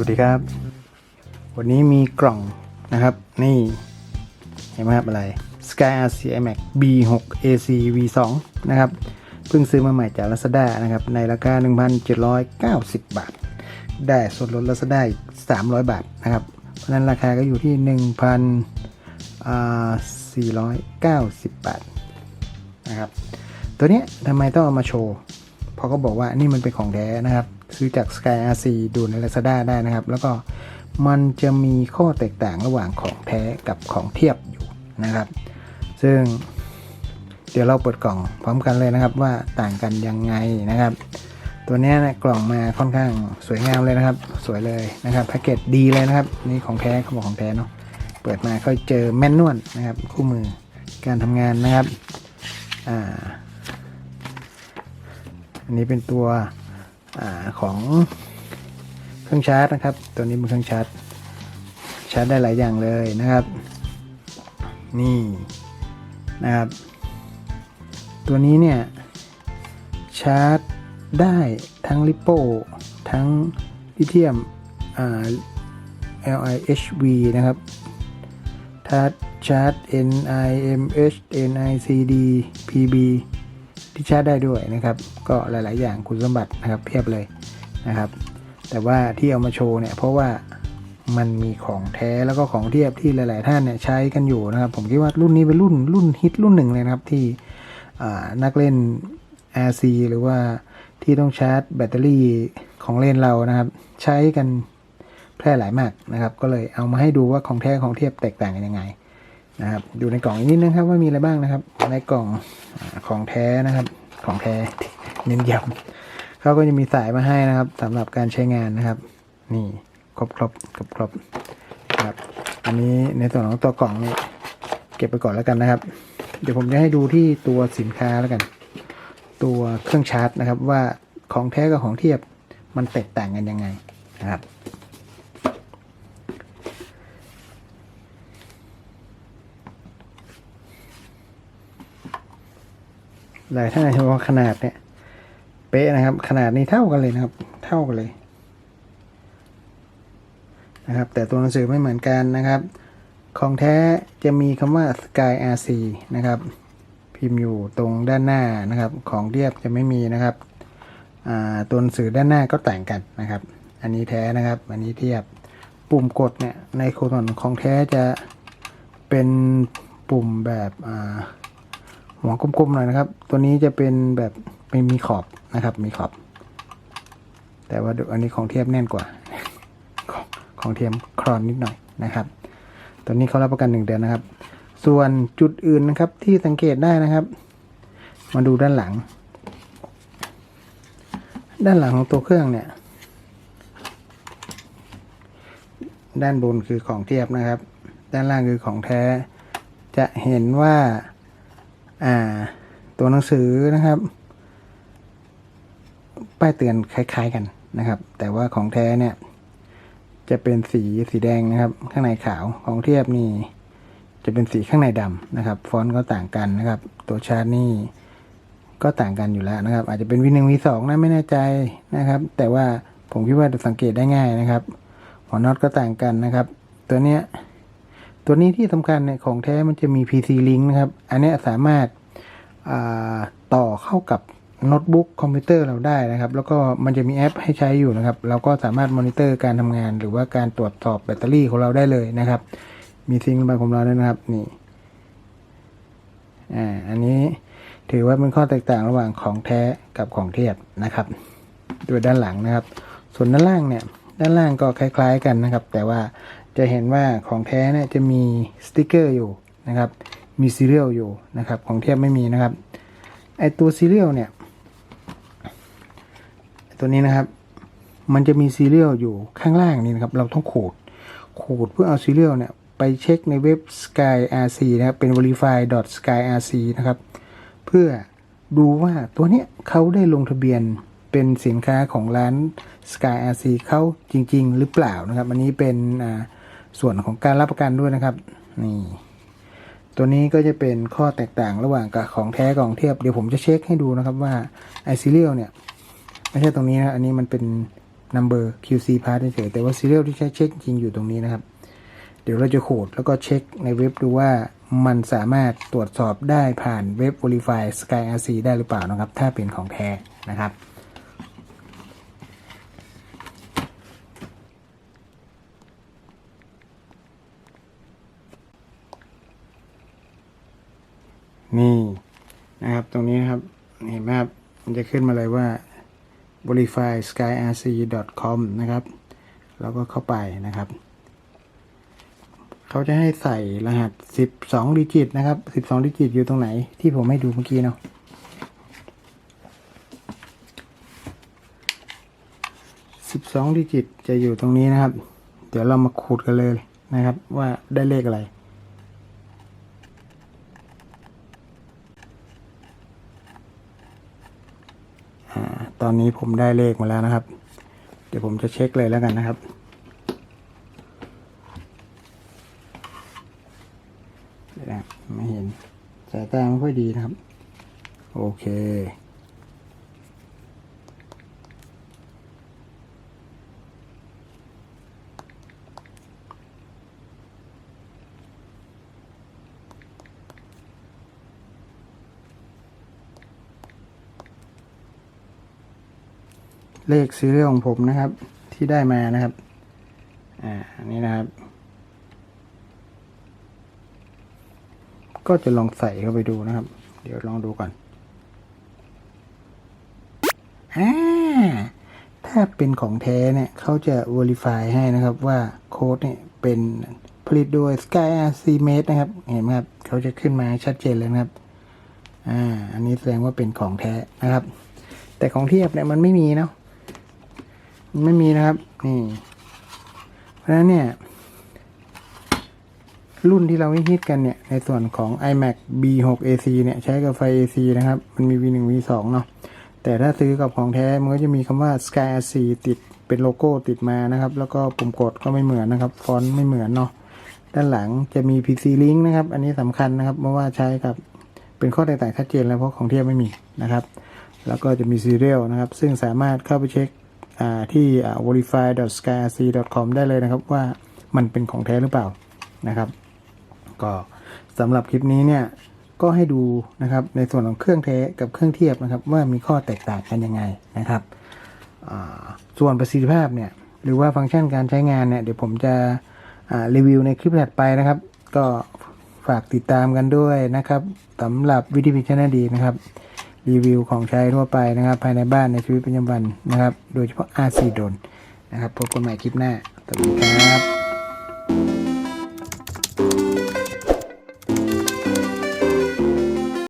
วัสดีครับ วันนี้มีกล่องนะครับ นี่ เห็นไหมครับอะไร Sky RC iMac B6 AC V2 นะครับ เพิ่งซื้อมาใหม่จาก Lazada นะครับ ในราคา 1,790 บาท ได้ส่วนลด Lazada อีก 300 บาทนะครับ เพราะนั้นราคาก็อยู่ที่ 1,490 บาทนะครับ ตัวนี้ทำไมต้องเอามาโชว์ เพราะเขาบอกว่านี่มันเป็นของแท้นะครับ ซื้อจาก Sky RC ดูใน Lazada ได้นะครับ แล้วก็มันจะมีข้อแตกต่างระหว่างของแท้กับของเทียบอยู่นะครับ ซึ่งเดี๋ยวเราเปิดกล่องพร้อมกันเลยนะครับว่าต่างกันยังไงนะครับ ตัวนี้นะกล่องมาค่อนข้างสวยงามเลยนะครับ สวยเลยนะครับแพ็กเกจดีเลยนะครับ นี่ของแท้เขาบอกของแท้เนาะเปิดมาก็เจอแมนนวลนะครับ คู่มือการทำงานนะครับอ่า อันนี้เป็นตัวอของเครื่องชาร์จนะครับ ตัวนี้เป็นเครื่องชาร์จชาร์จได้หลายอย่างเลยนะครับ นี่นะครับ ตัวนี้เนี่ยชาร์จได้ทั้งลิโป้ทั้งลิเธียม LIHV นะครับชาร์จชาร์จ NIMH NICD PB ที่ชาร์จได้ด้วยนะครับ ก็หลาย ๆ อย่างคุณสมบัตินะครับเพียบเลยนะครับ แต่ว่าที่เอามาโชว์เนี่ยเพราะว่ามันมีของแท้แล้วก็ของเทียบที่หลาย ๆ ท่านเนี่ยใช้กันอยู่นะครับ ผมคิดว่ารุ่นนี้เป็นรุ่นรุ่นฮิตรุ่นหนึ่งเลยนะครับที่นักเล่น RC หรือว่าที่ต้องชาร์จแบตเตอรี่ของเล่นเรานะครับ ใช้กันแพร่หลายมากนะครับ ก็เลยเอามาให้ดูว่าของแท้ของเทียบแตกต่างกันยังไง นะครับอยู่ในกล่องอีกนิดนึงครับว่ามีอะไรบ้างนะครับ ในกล่องอของแท้นะครับ ของแท้เน้นย้ำเขาก็จะมีสายมาให้นะครับสำหรับการใช้งานนะครับ นี่ครบครบครบครบครับ อันนี้ในส่วนของตัวกล่องนี่เก็บไปก่อนแล้วกันนะครับ เดี๋ยวผมจะให้ดูที่ตัวสินค้าแล้วกัน ตัวเครื่องชาร์จนะครับ ว่าของแท้กับของเทียบมันแตกต่างกันยังไงนะครับ หลายท่านอาจจะบอกว่าขนาดเนี่ย เป๊ะนะครับ ขนาดนี้เท่ากันเลยนะครับ เท่ากันเลย นะครับ แต่ตัวหนังสือไม่เหมือนกันนะครับ ของแท้จะมีคำว่า Sky RC นะครับ พิมพ์อยู่ตรงด้านหน้านะครับ ของเทียบจะไม่มีนะครับตัวหนังสือด้านหน้าก็ต่างกันนะครับ อันนี้แท้นะครับ อันนี้เทียบปุ่มกดเนี่ยในโคนของแท้จะเป็นปุ่มแบบอ่า หัวกลมๆหน่อยนะครับ ตัวนี้จะเป็นแบบไม่มีขอบนะครับ มีขอบ แต่ว่าอันนี้ของเทียบแน่นกว่าของของเทียมครอนนิดหน่อยนะครับ ตัวนี้เขารับประกันหนึ่งเดือนนะครับ ส่วนจุดอื่นนะครับที่สังเกตได้นะครับ มาดูด้านหลัง ด้านหลังของตัวเครื่องเนี่ย ด้านบนคือของเทียบนะครับ ด้านล่างคือของแท้ จะเห็นว่า อ่า ตัวหนังสือนะครับป้ายเตือนคล้าย ๆกันนะครับ แต่ว่าของแท้เนี่ย จะเป็นสีสีแดงนะครับ ข้างในขาวของเทียบนี่จะเป็นสีข้างในดำนะครับฟอนต์ก็ต่างกันนะครับ ตัวชาร์จนี่ก็ต่างกันอยู่แล้วนะครับ อาจจะเป็นวีหนึ่งวีสองนะไม่แน่ใจนะครับ แต่ว่าผมคิดว่าสังเกตได้ง่ายนะครับ หัวน็อตก็ต่างกันนะครับ ตัวเนี้ย ตัวนี้ที่สำคัญเนี่ยของแท้มันจะมี PC Link นะครับ อันนี้สามารถาต่อเข้ากับโน้ตบุ๊กคอมพิวเตอร์เราได้นะครับ แล้วก็มันจะมีแอปให้ใช้อยู่นะครับ เราก็สามารถมอนิเตอร์การทำงาน หรือว่าการตรวจสอบแบตเตอรี่ของเราได้เลยนะครับ มีซิงค์ระบายความร้อนด้วยนะครับนี่อ่าอันนี้ถือว่าเป็นข้อแตกต่างระหว่างของแท้กับของเทียบนะครับดูด้านหลังนะครับ ส่วนด้านล่างเนี่ย ด้านล่างก็คล้าย ๆ กันนะครับ แต่ว่า จะเห็นว่าของแท้เนี่ยจะมีสติกเกอร์อยู่นะครับ มีซีเรียลอยู่นะครับ ของเทียบไม่มีนะครับ ไอตัวซีเรียลเนี่ย ตัวนี้นะครับ มันจะมีซีเรียลอยู่ข้างล่างนี่นะครับ เราต้องขูด ขูดเพื่อเอาซีเรียลเนี่ยไปเช็คในเว็บ Sky RC นะครับ เป็น verify sky rc นะครับ เพื่อดูว่าตัวเนี้ยเขาได้ลงทะเบียนเป็นสินค้าของร้าน Sky RC เขาจริง ๆ หรือเปล่านะครับ อันนี้เป็นอ่า ส่วนของการรับประกันด้วยนะครับ นี่ ตัวนี้ก็จะเป็นข้อแตกต่างระหว่างกับของแท้กับของเทียบ เดี๋ยวผมจะเช็คให้ดูนะครับว่าไอซีเรียลเนี่ย ไม่ใช่ตรงนี้นะ อันนี้มันเป็น number QC part เฉยแต่ว่า serial ที่ใช้เช็คจริงอยู่ตรงนี้นะครับ เดี๋ยวเราจะโขดแล้วก็เช็คในเว็บดูว่ามันสามารถตรวจสอบได้ผ่านเว็บ Verify Sky RC ได้หรือเปล่านะครับ ถ้าเป็นของแท้นะครับ นี่นะครับ ตรงนี้นะครับ เห็นไหมครับ มันจะขึ้นมาเลยว่า verify skyrc.com นะครับ แล้วก็เข้าไปนะครับ เขาจะให้ใส่รหัส 12 ดิจิตนะครับ 12 ดิจิตอยู่ตรงไหน ที่ผมให้ดูเมื่อกี้เนาะ12ดิจิตจะอยู่ตรงนี้นะครับ เดี๋ยวเรามาขูดกันเลยนะครับ ว่าได้เลขอะไร อ่าตอนนี้ผมได้เลขมาแล้วนะครับ เดี๋ยวผมจะเช็คเลยแล้วกันนะครับ ไม่เห็น สายตาไม่ค่อยดีนะครับ โอเค เลขซีเรียลของผมนะครับ ที่ได้มานะครับ อ่านนี้นะครับ ก็จะลองใส่เข้าไปดูนะครับ เดี๋ยวลองดูก่อนอ่าถ้าเป็นของแท้เนี่ยเขาจะ verify ให้นะครับว่าโค้ดเนี่ยเป็นผลิตโดย Sky RC Made นะครับ เห็นไหมครับเขาจะขึ้นมาชัดเจนเลยนะครับ อ่า อันนี้แสดงว่าเป็นของแท้นะครับ แต่ของเทียบเนี่ยมันไม่มีเนาะ ไม่มีนะครับ นี่ เพราะฉะนั้นเนี่ย รุ่นที่เราฮิตกันเนี่ย ในส่วนของ iMac B6 AC เนี่ย ใช้กับไฟ AC นะครับ มันมี V1 V2 เนาะ แต่ถ้าซื้อกับของแท้ มันก็จะมีคำว่า Sky RC ติดเป็นโลโก้ติดมานะครับ แล้วก็ปุ่มกดก็ไม่เหมือนนะครับ ฟอนต์ไม่เหมือนเนาะ ด้านหลังจะมี PC Link นะครับ อันนี้สำคัญนะครับ เพราะว่าใช้กับเป็นข้อแตกต่างชัดเจนแล้วเพราะของเทียบไม่มีนะครับ แล้วก็จะมี Serial นะครับ ซึ่งสามารถเข้าไปเช็ค ที่ verify.skyrc.com ได้เลยนะครับว่ามันเป็นของแท้หรือเปล่านะครับ ก็สำหรับคลิปนี้เนี่ยก็ให้ดูนะครับในส่วนของเครื่องแท้กับเครื่องเทียบนะครับ ว่ามีข้อแตกต่างกันยังไงนะครับส่วนประสิทธิภาพเนี่ยหรือว่าฟังก์ชันการใช้งานเนี่ยเดี๋ยวผมจะรีวิวในคลิปถัดไปนะครับ ก็ฝากติดตามกันด้วยนะครับสำหรับวิธีพิจารณาดีนะครับ รีวิวของใช้ทั่วไปนะครับ ภายในบ้านในชีวิตประจำวันนะครับ โดยเฉพาะอาซีโดนนะครับพบกันใหม่คลิปหน้าสวัสดีครับ